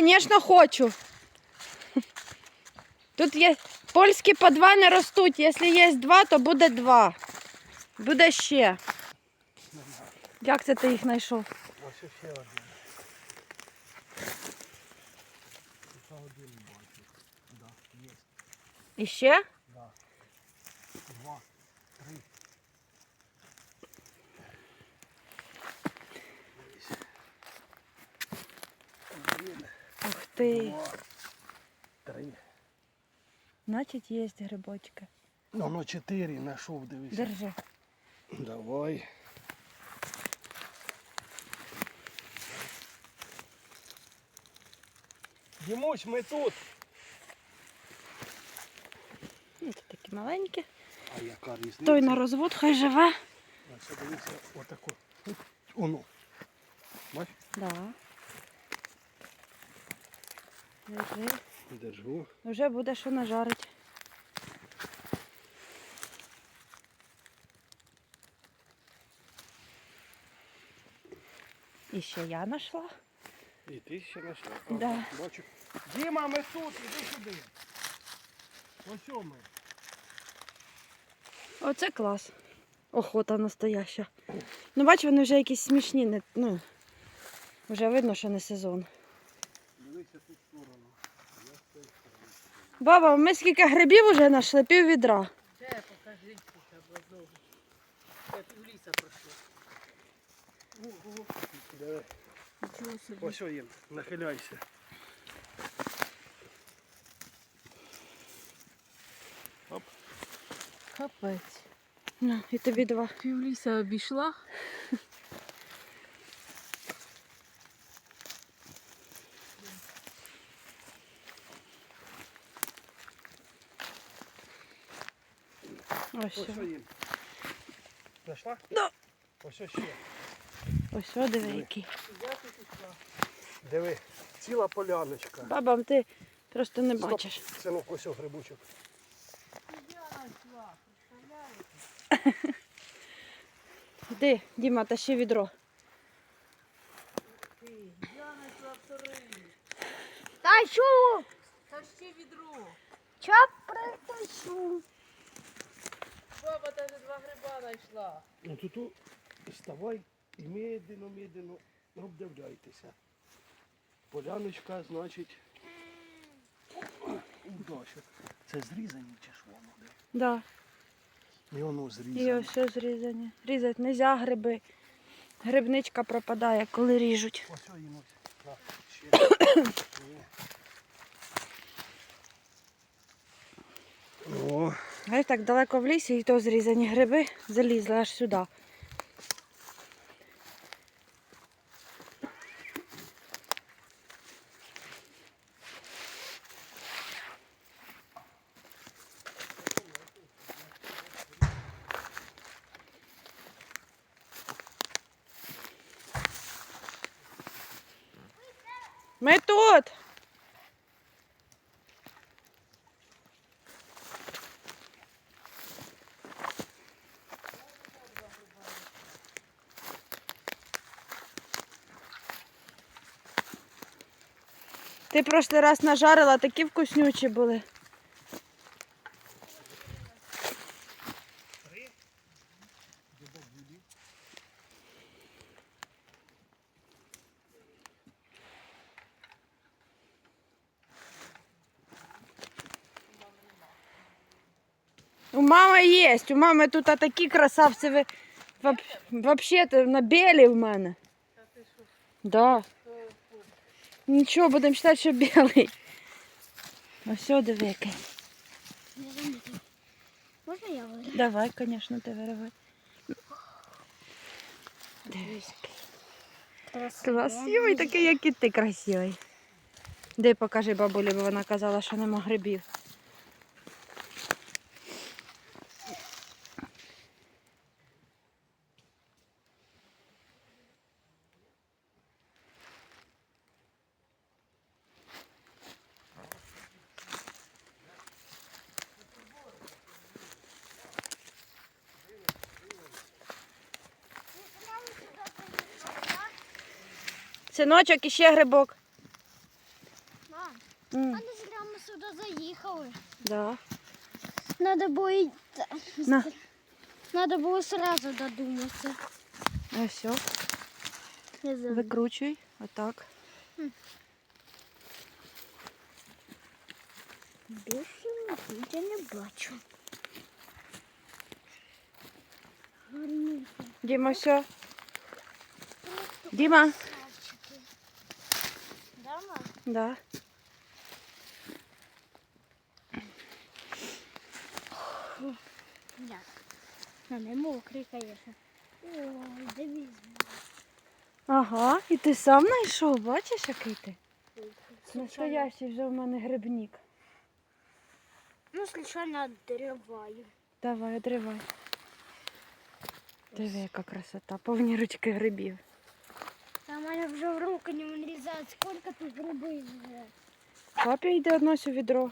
звісно, хочу. Тут є польські по два не ростуть. Якщо є два, то буде два. Буде ще. Як це ти їх знайшов? Ось ще один. І. Два, три. Ось. Один, Ух ти. три. Значить, є грибочки. Ну, ну чотири знайшов, дивися. Держи. Давай. Дімусь, ми тут. Ну, Це такі маленькі. А яка різниця? Той на розвод хай живе. Дивися, отако. Оно. Бач? Да. Держи. Держу. Вже буде що нажарить. І ще я знайшла. І ти ще знайшла? Да. Бачу. Діма, ми тут, іди сюди. Ось ми. Оце клас. Охота настояща. Ну, бач, вони вже якісь смішні, не, ну, вже видно, що не сезон. Дивися ту Баба, ми скільки грибів вже знайшли, пів відра. Покажіть хоча б. Я пів ліса пройшла. Ось їм. Нахиляйся. Оп. Капець. Ну, і тобі два. Пів ліса обійшла. Ось, Ось їм. Знайшла? Да. Ось о ще. ось о, диви який. Диви. Ціла поляночка. Баба, ти просто не Стоп. бачиш. Синок, ось о грибочок. Де, Діма, відро. Я знайшла вторий. Та що? Та ще відро. Чо притащу? Баба навіть два гриба знайшла. Ну тут вставай і медленно, медленно обдивляйтеся. Поляночка, значить. Удача. Це зрізані чи що воно? де? Да. І воно І зрізане. ось все зрізані. Різати не можна гриби. Грибничка пропадає, коли ріжуть. Ось їм ось. На, ще. О, Ось так далеко в лісі, і то зрізані гриби залізли аж сюди. Ми тут. Ти прошлий раз нажарила, такі вкуснючі були. У мами є, у мами тут такі красавці. Ви... воп- Вообще то на білі в мене. Да. Нічого, будемо вважати, що білий. Ось диви Можна я вирву? Давай, звісно, ти виривай. Дивись, красивий, такий, як і ти красивий. Дай покажи бабулі, бо вона казала, що нема грибів. Синочок іще грибок. Мам, М. а зря ми сюди заїхали. Да. Надо було й- На. Надо було сразу додуматися. А все. Не знаю. Викручуй. Отак. Більше я не бачу. Дима, все. Дима. Да. Да. А не мокрий, конечно. Ой, дивись. Ага, і ти сам знайшов, бачиш, який ти? Настоящий вже в мене грибник. Ну, случайно отдриваю. Давай, одривай. Диви, яка красота, повні ручки грибів. Мене вже в руки не влізають. Скільки тут груби вже? Папі йде однось у відро.